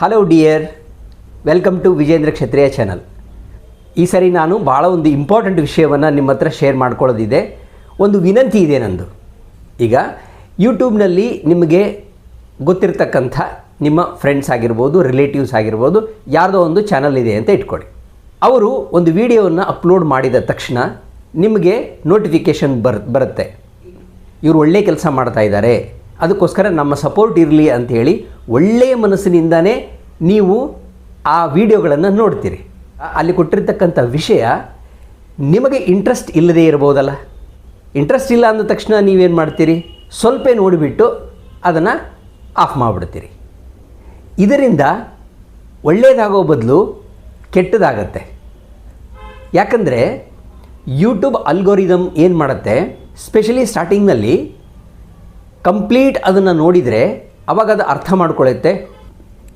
Hello dear welcome to Vijendra Kshatriya channel ಈ ಸರಿ ನಾನು ಭಾಳ ಒಂದು ಇಂಪಾರ್ಟೆಂಟ್ ವಿಷಯವನ್ನು ನಿಮ್ಮ ಹತ್ರ ಶೇರ್ ಮಾಡ್ಕೊಳ್ಳೋದಿದೆ. ಒಂದು ವಿನಂತಿ ಇದೆ ನಂದು. ಈಗ ಯೂಟ್ಯೂಬ್ನಲ್ಲಿ ನಿಮಗೆ ಗೊತ್ತಿರತಕ್ಕಂಥ ನಿಮ್ಮ ಫ್ರೆಂಡ್ಸ್ ಆಗಿರ್ಬೋದು ರಿಲೇಟಿವ್ಸ್ ಆಗಿರ್ಬೋದು, ಯಾರ್ದೋ ಒಂದು ಚಾನಲ್ ಇದೆ ಅಂತ ಇಟ್ಕೊಳ್ಳಿ. ಅವರು ಒಂದು ವಿಡಿಯೋವನ್ನು ಅಪ್ಲೋಡ್ ಮಾಡಿದ ತಕ್ಷಣ ನಿಮಗೆ ನೋಟಿಫಿಕೇಷನ್ ಬರ್, ಬರುತ್ತೆ. ಇವರು ಒಳ್ಳೆ ಕೆಲಸ ಮಾಡ್ತಾ ಇದ್ದಾರೆ. ಅದಕ್ಕೋಸ್ಕರ ನಮ್ಮ ಸಪೋರ್ಟ್ ಇರಲಿ ಅಂಥೇಳಿ ಒಳ್ಳೆಯ ಮನಸ್ಸಿನಿಂದನೇ ನೀವು ಆ ವಿಡಿಯೋಗಳನ್ನು ನೋಡ್ತೀರಿ. ಅಲ್ಲಿ ಕೊಟ್ಟಿರ್ತಕ್ಕಂಥ ವಿಷಯ ನಿಮಗೆ ಇಂಟ್ರೆಸ್ಟ್ ಇಲ್ಲದೇ ಇರ್ಬೋದಲ್ಲ. ಇಂಟ್ರೆಸ್ಟ್ ಇಲ್ಲ ಅಂದ ತಕ್ಷಣ ನೀವೇನು ಮಾಡ್ತೀರಿ? ಸ್ವಲ್ಪ ನೋಡಿಬಿಟ್ಟು ಅದನ್ನು ಆಫ್ ಮಾಡಿಬಿಡ್ತೀರಿ. ಇದರಿಂದ ಒಳ್ಳೆಯದಾಗೋ ಬದಲು ಕೆಟ್ಟದಾಗತ್ತೆ. ಯಾಕಂದರೆ ಯೂಟ್ಯೂಬ್ ಅಲ್ಗೋರಿದಮ್ ಏನು ಮಾಡುತ್ತೆ? ಸ್ಪೆಷಲಿ ಸ್ಟಾರ್ಟಿಂಗ್ನಲ್ಲಿ ಕಂಪ್ಲೀಟ್ ಅದನ್ನು ನೋಡಿದರೆ ಅವಾಗ ಅದು ಅರ್ಥ ಮಾಡ್ಕೊಳ್ಳುತ್ತೆ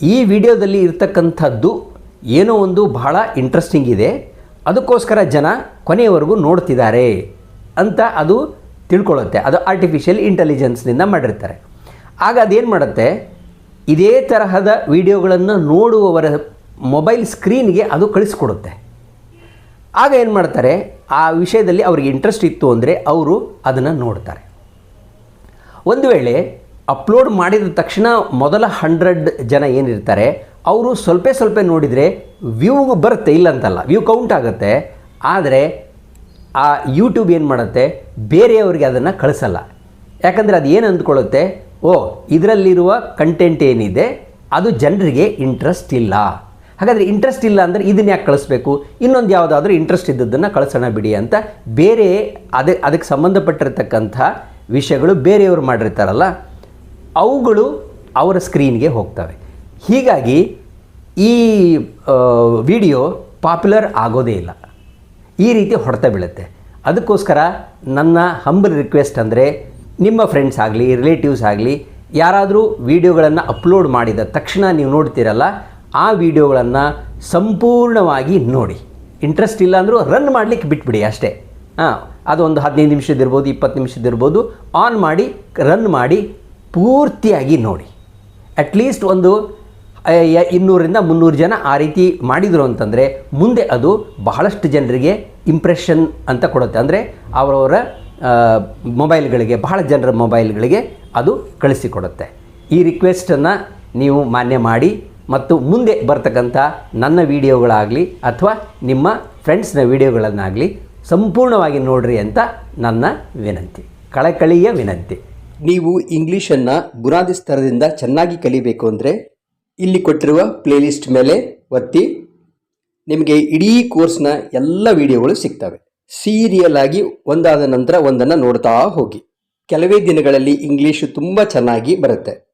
ಈ ವಿಡಿಯೋದಲ್ಲಿ ಇರ್ತಕ್ಕಂಥದ್ದು ಏನೋ ಒಂದು ಬಹಳ ಇಂಟ್ರೆಸ್ಟಿಂಗ್ ಇದೆ. ಅದಕ್ಕೋಸ್ಕರ ಜನ ಕೊನೆಯವರೆಗೂ ನೋಡ್ತಿದ್ದಾರೆ ಅಂತ ಅದು ತಿಳ್ಕೊಳ್ಳುತ್ತೆ ಅದು ಆರ್ಟಿಫಿಷಿಯಲ್ ಇಂಟೆಲಿಜೆನ್ಸ್ನಿಂದ ಮಾಡಿರ್ತಾರೆ. ಆಗ ಅದೇನು ಮಾಡುತ್ತೆ? ಇದೇ ತರಹದ ವಿಡಿಯೋಗಳನ್ನು ನೋಡುವವರ ಮೊಬೈಲ್ ಸ್ಕ್ರೀನ್ಗೆ ಅದು ಕಳಿಸ್ಕೊಡುತ್ತೆ. ಆಗ ಏನು ಮಾಡ್ತಾರೆ? ಆ ವಿಷಯದಲ್ಲಿ ಅವ್ರಿಗೆ ಇಂಟ್ರೆಸ್ಟ್ ಇತ್ತು ಅಂದರೆ ಅವರು ಅದನ್ನು ನೋಡ್ತಾರೆ. ಒಂದು ವೇಳೆ ಅಪ್ಲೋಡ್ ಮಾಡಿದ ತಕ್ಷಣ ಮೊದಲ ಹಂಡ್ರೆಡ್ ಜನ ಏನಿರ್ತಾರೆ, ಅವರು ಸ್ವಲ್ಪ ಸ್ವಲ್ಪ ನೋಡಿದರೆ ವ್ಯೂ ಬರುತ್ತೆ ಇಲ್ಲ ಅಂತಲ್ಲ ವ್ಯೂ ಕೌಂಟ್ ಆಗುತ್ತೆ. ಆದರೆ ಆ ಯೂಟ್ಯೂಬ್ ಏನು ಮಾಡುತ್ತೆ? ಬೇರೆಯವರಿಗೆ ಅದನ್ನು ಕಳಿಸಲ್ಲ. ಯಾಕಂದರೆ ಅದು ಏನು ಅಂದ್ಕೊಳ್ಳುತ್ತೆ? ಓ, ಇದರಲ್ಲಿರುವ ಕಂಟೆಂಟ್ ಏನಿದೆ, ಅದು ಜನರಿಗೆ ಇಂಟ್ರೆಸ್ಟ್ ಇಲ್ಲ. ಹಾಗಾದರೆ ಇಂಟ್ರೆಸ್ಟ್ ಇಲ್ಲ ಅಂದರೆ ಇದನ್ನ ಯಾಕೆ ಕಳಿಸ್ಬೇಕು? ಇನ್ನೊಂದು ಯಾವುದಾದ್ರೂ ಇಂಟ್ರೆಸ್ಟ್ ಇದ್ದದ್ದನ್ನು ಕಳಿಸೋಣ ಬಿಡಿ ಅಂತ ಬೇರೆ ಅದೇ, ಅದಕ್ಕೆ ಸಂಬಂಧಪಟ್ಟಿರ್ತಕ್ಕಂಥ ವಿಷಯಗಳು ಬೇರೆಯವರು ಮಾಡಿರ್ತಾರಲ್ಲ ಅವುಗಳು ಅವರ ಸ್ಕ್ರೀನ್ಗೆ ಹೋಗ್ತವೆ. ಹೀಗಾಗಿ ಈ ವಿಡಿಯೋ ಪಾಪ್ಯುಲರ್ ಆಗೋದೇ ಇಲ್ಲ. ಈ ರೀತಿ ಹೊಡೆತ ಬೀಳುತ್ತೆ. ಅದಕ್ಕೋಸ್ಕರ ನನ್ನ ಹಂಬಲ್ ರಿಕ್ವೆಸ್ಟ್ ಅಂದರೆ ನಿಮ್ಮ ಫ್ರೆಂಡ್ಸ್ ಆಗಲಿ ರಿಲೇಟಿವ್ಸ್ ಆಗಲಿ, ಯಾರಾದರೂ ವಿಡಿಯೋಗಳನ್ನು ಅಪ್ಲೋಡ್ ಮಾಡಿದ ತಕ್ಷಣ ನೀವು ನೋಡ್ತೀರಲ್ಲ, ಆ ವಿಡಿಯೋಗಳನ್ನು ಸಂಪೂರ್ಣವಾಗಿ ನೋಡಿ. ಇಂಟ್ರೆಸ್ಟ್ ಇಲ್ಲ ಅಂದರೂ ರನ್ ಮಾಡಲಿಕ್ಕೆ ಬಿಟ್ಬಿಡಿ ಅಷ್ಟೇ. ಹಾಂ, ಅದೊಂದು ಹದಿನೈದು ನಿಮಿಷದಿರ್ಬೋದು ಇಪ್ಪತ್ತು ನಿಮಿಷದಿರ್ಬೋದು ಆನ್ ಮಾಡಿ ರನ್ ಮಾಡಿ ಪೂರ್ತಿಯಾಗಿ ನೋಡಿ. ಅಟ್ಲೀಸ್ಟ್ ಒಂದು ಇನ್ನೂರಿಂದ ಮುನ್ನೂರು ಜನ ಆ ರೀತಿ ಮಾಡಿದರು ಅಂತಂದರೆ ಮುಂದೆ ಅದು ಬಹಳಷ್ಟು ಜನರಿಗೆ ಇಂಪ್ರೆಷನ್ ಅಂತ ಕೊಡುತ್ತೆ. ಅಂದರೆ ಅವರವರ ಮೊಬೈಲ್ಗಳಿಗೆ ಬಹಳ ಜನರ ಮೊಬೈಲ್ಗಳಿಗೆ ಅದು ಕಳಿಸಿಕೊಡುತ್ತೆ. ಈ ರಿಕ್ವೆಸ್ಟನ್ನು ನೀವು ಮಾನ್ಯ ಮಾಡಿ ಮತ್ತು ಮುಂದೆ ಬರ್ತಕ್ಕಂಥ ನನ್ನ ವಿಡಿಯೋಗಳಾಗಲಿ ಅಥವಾ ನಿಮ್ಮ ಫ್ರೆಂಡ್ಸ್ನ ವಿಡಿಯೋಗಳನ್ನಾಗಲಿ ಸಂಪೂರ್ಣವಾಗಿ ನೋಡ್ರಿ ಅಂತ ನನ್ನ ವಿನಂತಿ. ಕಳಕಳಿಯ ವಿನಂತಿ. ನೀವು ಇಂಗ್ಲೀಷನ್ನು ಬುನಾದಿ ಸ್ತರದಿಂದ ಚೆನ್ನಾಗಿ ಕಲಿಬೇಕು ಅಂದರೆ ಇಲ್ಲಿ ಕೊಟ್ಟಿರುವ ಪ್ಲೇಲಿಸ್ಟ್ ಮೇಲೆ ಒತ್ತಿ ನಿಮಗೆ ಇಡೀ ಕೋರ್ಸ್ನ ಎಲ್ಲ ವಿಡಿಯೋಗಳು ಸಿಗ್ತವೆ. ಸೀರಿಯಲ್ ಆಗಿ ಒಂದಾದ ನಂತರ ಒಂದನ್ನು ನೋಡ್ತಾ ಹೋಗಿ. ಕೆಲವೇ ದಿನಗಳಲ್ಲಿ ಇಂಗ್ಲೀಷು ತುಂಬ ಚೆನ್ನಾಗಿ ಬರುತ್ತೆ.